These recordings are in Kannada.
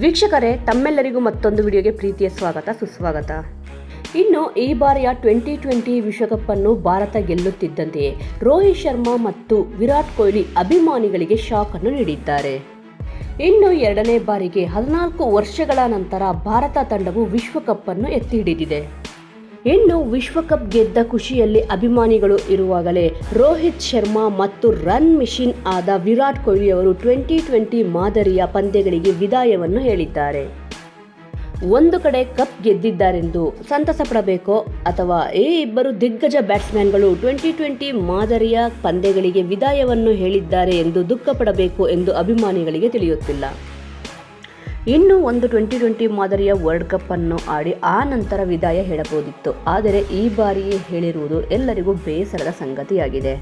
ವೀಕ್ಷಕರೇ, ತಮ್ಮೆಲ್ಲರಿಗೂ ಮತ್ತೊಂದು ವಿಡಿಯೋಗೆ ಪ್ರೀತಿಯ ಸ್ವಾಗತ, ಸುಸ್ವಾಗತ. ಇನ್ನು ಈ ಬಾರಿಯ ಟ್ವೆಂಟಿ ಟ್ವೆಂಟಿ ವಿಶ್ವಕಪ್ ಅನ್ನು ಭಾರತ ಗೆಲ್ಲುತ್ತಿದ್ದಂತೆಯೇ ರೋಹಿತ್ ಶರ್ಮಾ ಮತ್ತು ವಿರಾಟ್ ಕೊಹ್ಲಿ ಅಭಿಮಾನಿಗಳಿಗೆ ಶಾಕ್ ಅನ್ನು ನೀಡಿದ್ದಾರೆ. ಇನ್ನು ಎರಡನೇ ಬಾರಿಗೆ ಹದಿನಾಲ್ಕು ವರ್ಷಗಳ ನಂತರ ಭಾರತ ತಂಡವು ವಿಶ್ವಕಪ್ ಅನ್ನು ಎತ್ತಿ ಹಿಡಿದಿದೆ. ಇನ್ನು ವಿಶ್ವಕಪ್ ಗೆದ್ದ ಖುಷಿಯಲ್ಲಿ ಅಭಿಮಾನಿಗಳು ಇರುವಾಗಲೇ ರೋಹಿತ್ ಶರ್ಮಾ ಮತ್ತು ರನ್ ಮಿಷಿನ್ ಆದ ವಿರಾಟ್ ಕೊಹ್ಲಿ ಅವರು ಟ್ವೆಂಟಿ ಟ್ವೆಂಟಿ ಮಾದರಿಯ ಪಂದ್ಯಗಳಿಗೆ ವಿದಾಯವನ್ನು ಹೇಳಿದ್ದಾರೆ. ಒಂದು ಕಡೆ ಕಪ್ ಗೆದ್ದಿದ್ದಾರೆಂದು ಸಂತಸ ಪಡಬೇಕೋ ಅಥವಾ ಈ ಇಬ್ಬರು ದಿಗ್ಗಜ ಬ್ಯಾಟ್ಸ್ಮನ್ಗಳು ಟ್ವೆಂಟಿ ಟ್ವೆಂಟಿ ಮಾದರಿಯ ಪಂದ್ಯಗಳಿಗೆ ವಿದಾಯವನ್ನು ಹೇಳಿದ್ದಾರೆ ಎಂದು ದುಃಖ ಪಡಬೇಕು ಎಂದು ಅಭಿಮಾನಿಗಳಿಗೆ ತಿಳಿಯುತ್ತಿಲ್ಲ. ಇನ್ನು ಒಂದು ಟ್ವೆಂಟಿ ಟ್ವೆಂಟಿ ಮಾದರಿಯ ವರ್ಲ್ಡ್ ಕಪ್ ಅನ್ನು ಆಡಿ ಆ ನಂತರ ವಿದಾಯ ಹೇಳಬಹುದಿತ್ತು. ಆದರೆ ಈ ಬಾರಿಯೇ ಹೇಳಿರುವುದು ಎಲ್ಲರಿಗೂ ಬೇಸರದ ಸಂಗತಿಯಾಗಿದೆ.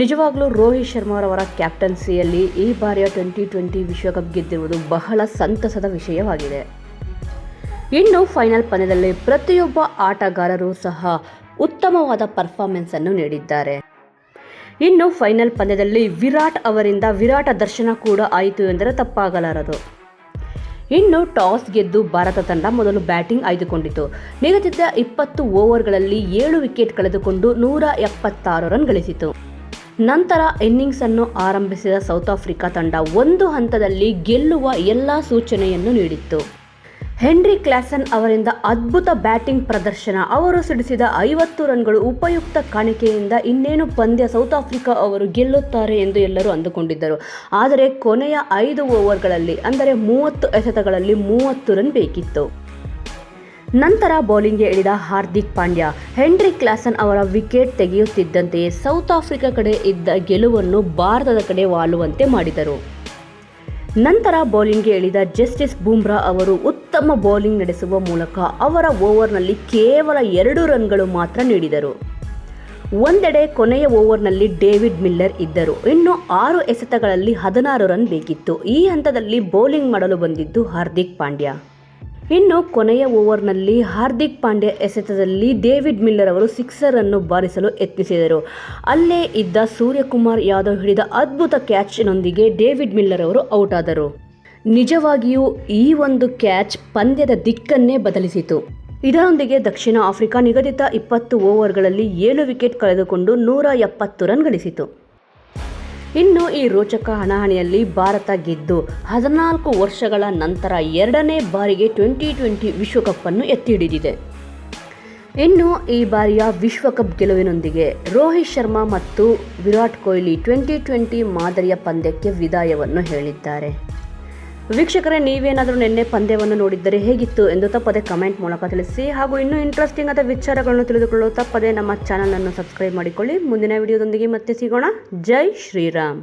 ನಿಜವಾಗ್ಲೂ ರೋಹಿತ್ ಶರ್ಮಾರವರ ಕ್ಯಾಪ್ಟನ್ಸಿಯಲ್ಲಿ ಈ ಬಾರಿಯ ಟ್ವೆಂಟಿ ಟ್ವೆಂಟಿ ವಿಶ್ವಕಪ್ ಗೆದ್ದಿರುವುದು ಬಹಳ ಸಂತಸದ ವಿಷಯವಾಗಿದೆ. ಇನ್ನು ಫೈನಲ್ ಪಂದ್ಯದಲ್ಲಿ ಪ್ರತಿಯೊಬ್ಬ ಆಟಗಾರರು ಸಹ ಉತ್ತಮವಾದ ಪರ್ಫಾರ್ಮೆನ್ಸ್ ಅನ್ನು ನೀಡಿದ್ದಾರೆ. ಇನ್ನು ಫೈನಲ್ ಪಂದ್ಯದಲ್ಲಿ ವಿರಾಟ್ ಅವರಿಂದ ವಿರಾಟ ದರ್ಶನ ಕೂಡ ಆಯಿತು ಎಂದರೆ ತಪ್ಪಾಗಲಾರದು. ಇನ್ನು ಟಾಸ್ ಗೆದ್ದು ಭಾರತ ತಂಡ ಮೊದಲು ಬ್ಯಾಟಿಂಗ್ ಆಯ್ದುಕೊಂಡಿತು. ನಿಗದಿತ ಇಪ್ಪತ್ತು ಓವರ್ಗಳಲ್ಲಿ ಏಳು ವಿಕೆಟ್ ಕಳೆದುಕೊಂಡು ನೂರ ಎಪ್ಪತ್ತಾರು ರನ್ ಗಳಿಸಿತು. ನಂತರ ಇನ್ನಿಂಗ್ಸ್ ಅನ್ನು ಆರಂಭಿಸಿದ ಸೌತ್ ಆಫ್ರಿಕಾ ತಂಡ ಒಂದು ಹಂತದಲ್ಲಿ ಗೆಲ್ಲುವ ಎಲ್ಲ ಸೂಚನೆಯನ್ನು ನೀಡಿತ್ತು. ಹೆನ್ರಿ ಕ್ಲಾಸನ್ ಅವರಿಂದ ಅದ್ಭುತ ಬ್ಯಾಟಿಂಗ್ ಪ್ರದರ್ಶನ. ಅವರು ಸಿಡಿಸಿದ ಐವತ್ತು ರನ್ಗಳು ಉಪಯುಕ್ತ ಕಾಣಿಕೆಯಿಂದ ಇನ್ನೇನು ಪಂದ್ಯ ಸೌತ್ ಆಫ್ರಿಕಾ ಅವರು ಗೆಲ್ಲುತ್ತಾರೆ ಎಂದು ಎಲ್ಲರೂ ಅಂದುಕೊಂಡಿದ್ದರು. ಆದರೆ ಕೊನೆಯ ಐದು ಓವರ್ಗಳಲ್ಲಿ, ಅಂದರೆ ಮೂವತ್ತು ಎಸೆತಗಳಲ್ಲಿ ಮೂವತ್ತು ರನ್ ಬೇಕಿತ್ತು. ನಂತರ ಬೌಲಿಂಗ್ಗೆ ಇಳಿದ ಹಾರ್ದಿಕ್ ಪಾಂಡ್ಯ. ಹೆನ್ರಿ ಕ್ಲಾಸನ್ ಅವರ ವಿಕೆಟ್ ತೆಗೆಯುತ್ತಿದ್ದಂತೆಯೇ ಸೌತ್ ಆಫ್ರಿಕಾ ಕಡೆ ಇದ್ದ ಗೆಲುವನ್ನು ಭಾರತದ ಕಡೆ ವಾಲುವಂತೆ ಮಾಡಿದರು. ನಂತರ ಬೌಲಿಂಗ್ಗೆ ಇಳಿದ ಜಸ್ಟಿಸ್ ಬೂಮ್ರಾ ಅವರು ಉತ್ತಮ ಬೌಲಿಂಗ್ ನಡೆಸುವ ಮೂಲಕ ಅವರ ಓವರ್ನಲ್ಲಿ ಕೇವಲ ಎರಡು ರನ್ಗಳು ಮಾತ್ರ ನೀಡಿದರು. ಒಂದೆಡೆ ಕೊನೆಯ ಓವರ್ನಲ್ಲಿ ಡೇವಿಡ್ ಮಿಲ್ಲರ್ ಇದ್ದರು. ಇನ್ನು ಆರು ಎಸೆತಗಳಲ್ಲಿ ಹದಿನಾರು ರನ್ ಬೇಕಿತ್ತು. ಈ ಹಂತದಲ್ಲಿ ಬೌಲಿಂಗ್ ಮಾಡಲು ಬಂದಿದ್ದು ಹಾರ್ದಿಕ್ ಪಾಂಡ್ಯ. ಇನ್ನು ಕೊನೆಯ ಓವರ್ನಲ್ಲಿ ಹಾರ್ದಿಕ್ ಪಾಂಡ್ಯ ಎಸೆತದಲ್ಲಿ ಡೇವಿಡ್ ಮಿಲ್ಲರ್ ಅವರು ಸಿಕ್ಸರ್ ಅನ್ನು ಬಾರಿಸಲು ಯತ್ನಿಸಿದರು. ಅಲ್ಲೇ ಇದ್ದ ಸೂರ್ಯಕುಮಾರ್ ಯಾದವ್ ಹಿಡಿದ ಅದ್ಭುತ ಕ್ಯಾಚ್ನೊಂದಿಗೆ ಡೇವಿಡ್ ಮಿಲ್ಲರ್ ಅವರು ಔಟ್ ಆದರು ನಿಜವಾಗಿಯೂ ಈ ಒಂದು ಕ್ಯಾಚ್ ಪಂದ್ಯದ ದಿಕ್ಕನ್ನೇ ಬದಲಿಸಿತು. ಇದರೊಂದಿಗೆ ದಕ್ಷಿಣ ಆಫ್ರಿಕಾ ನಿಗದಿತ ಇಪ್ಪತ್ತು ಓವರ್ಗಳಲ್ಲಿ ಏಳು ವಿಕೆಟ್ ಕಳೆದುಕೊಂಡು ನೂರ ಎಪ್ಪತ್ತು ರನ್ ಗಳಿಸಿತು. ಇನ್ನು ಈ ರೋಚಕ ಹಣಾಹಣಿಯಲ್ಲಿ ಭಾರತ ಗೆದ್ದು ಹದಿನಾಲ್ಕು ವರ್ಷಗಳ ನಂತರ ಎರಡನೇ ಬಾರಿಗೆ ಟ್ವೆಂಟಿ ಟ್ವೆಂಟಿ ವಿಶ್ವಕಪ್ ಅನ್ನು ಎತ್ತಿ ಹಿಡಿದಿದೆ ಇನ್ನು ಈ ಬಾರಿಯ ವಿಶ್ವಕಪ್ ಗೆಲುವಿನೊಂದಿಗೆ ರೋಹಿತ್ ಶರ್ಮಾ ಮತ್ತು ವಿರಾಟ್ ಕೊಹ್ಲಿ ಟ್ವೆಂಟಿ ಟ್ವೆಂಟಿ ಮಾದರಿಯ ಪಂದ್ಯಕ್ಕೆ ವಿದಾಯವನ್ನು ಹೇಳಿದ್ದಾರೆ. ವೀಕ್ಷಕರೇ, ನೀವೇನಾದರೂ ನಿನ್ನೆ ಪಂದ್ಯವನ್ನು ನೋಡಿದ್ದರೆ ಹೇಗಿತ್ತು ಎಂದು ತಪ್ಪದೆ ಕಮೆಂಟ್ ಮೂಲಕ ತಿಳಿಸಿ ಹಾಗೂ ಇನ್ನೂ ಇಂಟ್ರೆಸ್ಟಿಂಗ್ ಆದ ವಿಚಾರಗಳನ್ನು ತಿಳಿದುಕೊಳ್ಳಲು ತಪ್ಪದೆ ನಮ್ಮ ಚಾನಲನ್ನು ಸಬ್ಸ್ಕ್ರೈಬ್ ಮಾಡಿಕೊಳ್ಳಿ. ಮುಂದಿನ ವಿಡಿಯೋದೊಂದಿಗೆ ಮತ್ತೆ ಸಿಗೋಣ. ಜೈ ಶ್ರೀರಾಮ್.